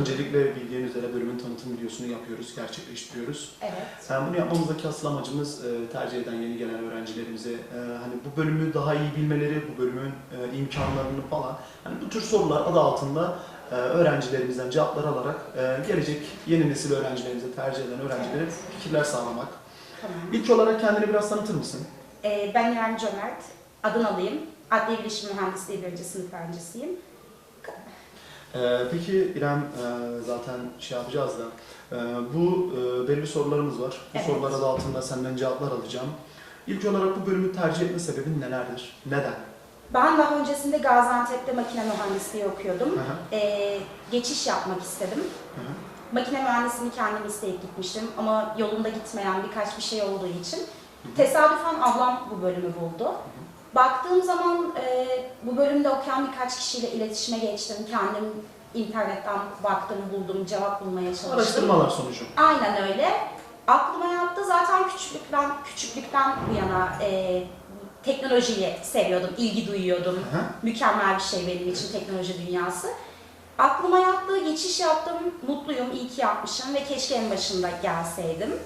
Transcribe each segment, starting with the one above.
Öncelikle bildiğin üzere bölümün tanıtım videosunu yapıyoruz, gerçekleştiriyoruz. Evet. Yani bunu yapmamızdaki asıl amacımız e, tercih eden yeni gelen öğrencilerimize e, hani bu bölümü daha iyi bilmeleri, bu bölümün e, imkanlarını falan hani bu tür sorular adı altında öğrencilerimizden cevaplar alarak gelecek yeni nesil öğrencilerimize tercih eden öğrencilere Evet. fikirler sağlamak. Tamam. İlk olarak kendini biraz tanıtır mısın? Ee, ben İrem Cömert. Adını alayım. Adliye Bilişim Mühendisliği birinci sınıf öğrencisiyim. Ee, peki İrem e, zaten şey yapacağız da e, bu e, belli sorularımız var. Bu Evet. sorular adı altında senden cevaplar alacağım. İlk olarak bu bölümü tercih etme sebebin nelerdir? Neden? Ben daha öncesinde Gaziantep'te makine mühendisliği okuyordum. Hı, Ee, geçiş yapmak istedim. hı hı. Makine mühendisliğini kendim isteyip gitmiştim ama yolunda gitmeyen birkaç bir şey olduğu için tesadüfen ablam bu bölümü buldu. Baktığım zaman e, bu bölümde okuyan birkaç kişiyle iletişime geçtim. Kendim internetten baktım, buldum, cevap bulmaya çalıştım. Araştırmalar sonucu. Aynen öyle. Aklıma yattı zaten küçüklükten küçüklükten bu yana e, teknolojiyi seviyordum, ilgi duyuyordum. Hı hı. Mükemmel bir şey benim için teknoloji dünyası. Aklıma yattı, geçiş yaptım, mutluyum, iyi ki yapmışım ve keşke en başında gelseydim.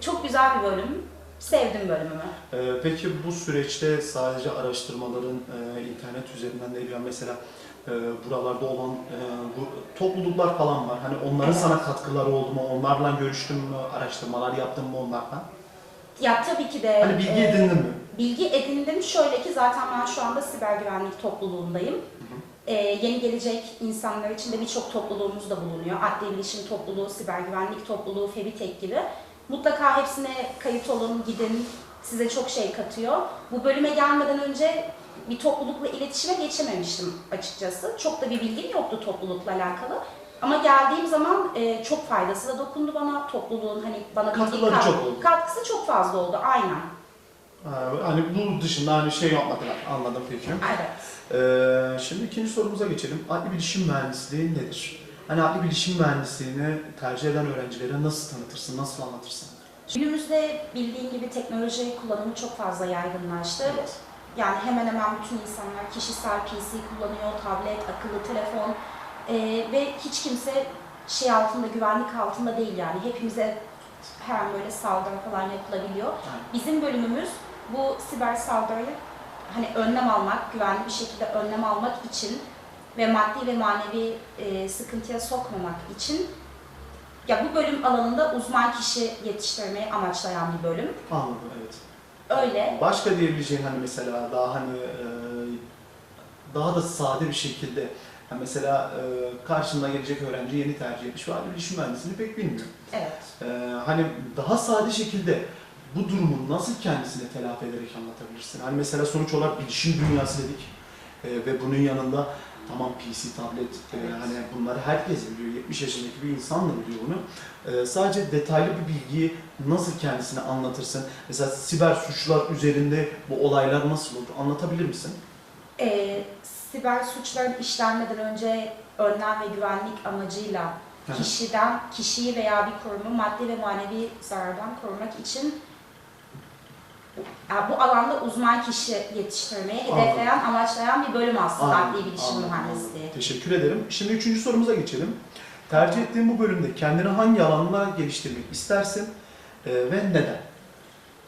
Çok güzel bir bölüm, sevdim bölümümü. Ee, peki bu süreçte sadece araştırmaların e, internet üzerinden değil ya mesela e, buralarda olan e, bu topluluklar falan var. Hani onların Evet. sana katkıları oldu mu? Onlarla görüştün mü? Araştırmalar yaptın mı onlardan? Ya tabii ki de... Hani bilgi e, edindin mi? Bilgi edindim. Şöyle ki zaten ben şu anda siber güvenlik topluluğundayım. Ee, yeni gelecek insanlar için de birçok topluluğumuz da bulunuyor. Adli bilişim topluluğu, siber güvenlik topluluğu, Febitek gibi. Mutlaka hepsine kayıt olun, gidin. Size çok şey katıyor. Bu bölüme gelmeden önce bir toplulukla iletişime geçememiştim açıkçası. Çok da bir bilgim yoktu toplulukla alakalı. Ama geldiğim zaman e, çok faydası da dokundu bana. Topluluğun hani bana Katkıları kat- çok oldu. Katkısı çok fazla oldu, aynen. Ha, Hani bu dışında hani şey yapmadılar. Anladım peki. Evet. Ee, şimdi ikinci sorumuza geçelim. Adli bilişim mühendisliği nedir? Hani adli bilişim mühendisliğini tercih eden öğrencilere nasıl tanıtırsın, nasıl anlatırsın? Günümüzde bildiğin gibi teknoloji kullanımı çok fazla yaygınlaştı. Yani hemen hemen bütün insanlar kişisel PC kullanıyor, tablet, akıllı telefon Ee, ve hiç kimse şey altında, güvenlik altında değil yani. Hepimize her an böyle saldırı falan yapılabiliyor. Yani, Bizim bölümümüz bu siber saldırıyı hani önlem almak, güvenli bir şekilde önlem almak için ve maddi ve manevi e, sıkıntıya sokmamak için ya bu bölüm alanında uzman kişi yetiştirmeyi amaçlayan bir bölüm. anladım evet. Öyle. Başka diyebileceğin hani mesela daha hani e, daha da sade bir şekilde yani mesela e, karşında gelecek öğrenci yeni tercih etmiş ve adli bilişim mühendisliğini pek bilmiyor. Evet. Ee, hani daha sade şekilde bu durumu nasıl kendisine telafi ederek anlatabilirsin? Hani mesela sonuç olarak bilişim dünyası dedik Ee, ve bunun yanında tamam PC, tablet, e, Evet. hani bunları herkes biliyor, 70 yaşındaki bir insan da biliyor bunu. Ee, sadece detaylı bir bilgiyi nasıl kendisine anlatırsın? Mesela siber suçlar üzerinde bu olaylar nasıl olur? Anlatabilir misin? Ee, siber suçların işlenmeden önce önlem ve güvenlik amacıyla kişiden, kişiyi veya bir kurumu maddi ve manevi zarardan korumak için yani bu alanda uzman kişi yetiştirmeyi hedefleyen, amaçlayan bir bölüm aslında adli bilişim anladım, mühendisliği. anladım. Teşekkür ederim. Şimdi üçüncü sorumuza geçelim. Tercih ettiğin bu bölümde kendini hangi alanda geliştirmek istersin e, ve neden?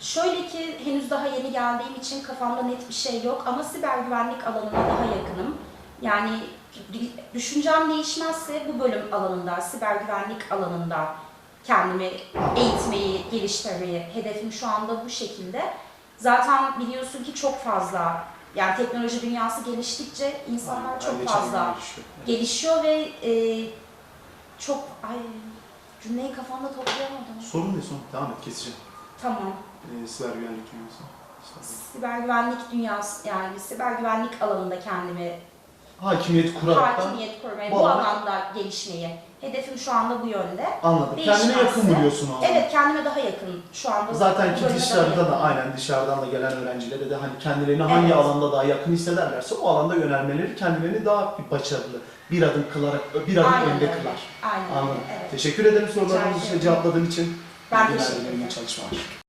Şöyle ki henüz daha yeni geldiğim için kafamda net bir şey yok ama siber güvenlik alanına daha yakınım. Yani dü- düşüncem değişmezse bu bölüm alanında, siber güvenlik alanında kendimi eğitmeyi, geliştirmeyi hedefim şu anda bu şekilde. Zaten biliyorsun ki çok fazla yani teknoloji dünyası geliştikçe insanlar Aynen, çok fazla gelişiyor. Evet. gelişiyor ve e, çok ay cümleyi kafamda toplayamadım. Sorun ne son? Devam et keseceğim. Tamam. E, siber güvenlik dünyası. Siber güvenlik dünyası yani siber güvenlik alanında kendimi Hakimiyet kurarak hakimiyet kurmayı, bu alana- alanda gelişmeyi. Hedefim şu anda bu yönde. anladım. Değişmezse- Kendine yakın buluyorsun o. Evet kendime daha yakın şu anda. Zaten bu ki bölüme daha dışarıda yakın. da aynen dışarıdan da gelen öğrencilere de hani kendilerini hangi Evet. alanda daha yakın hissederlerse o alanda yönelmeleri kendilerini daha bir başarılı, bir adım kılarak, bir adım Aynen önde öyle. kılar. Aynen öyle, Anladım. evet. Teşekkür ederim sorularınız Rica için ederim. cevapladığın için. Ben İyi teşekkür iyi ederim. çalışmalar.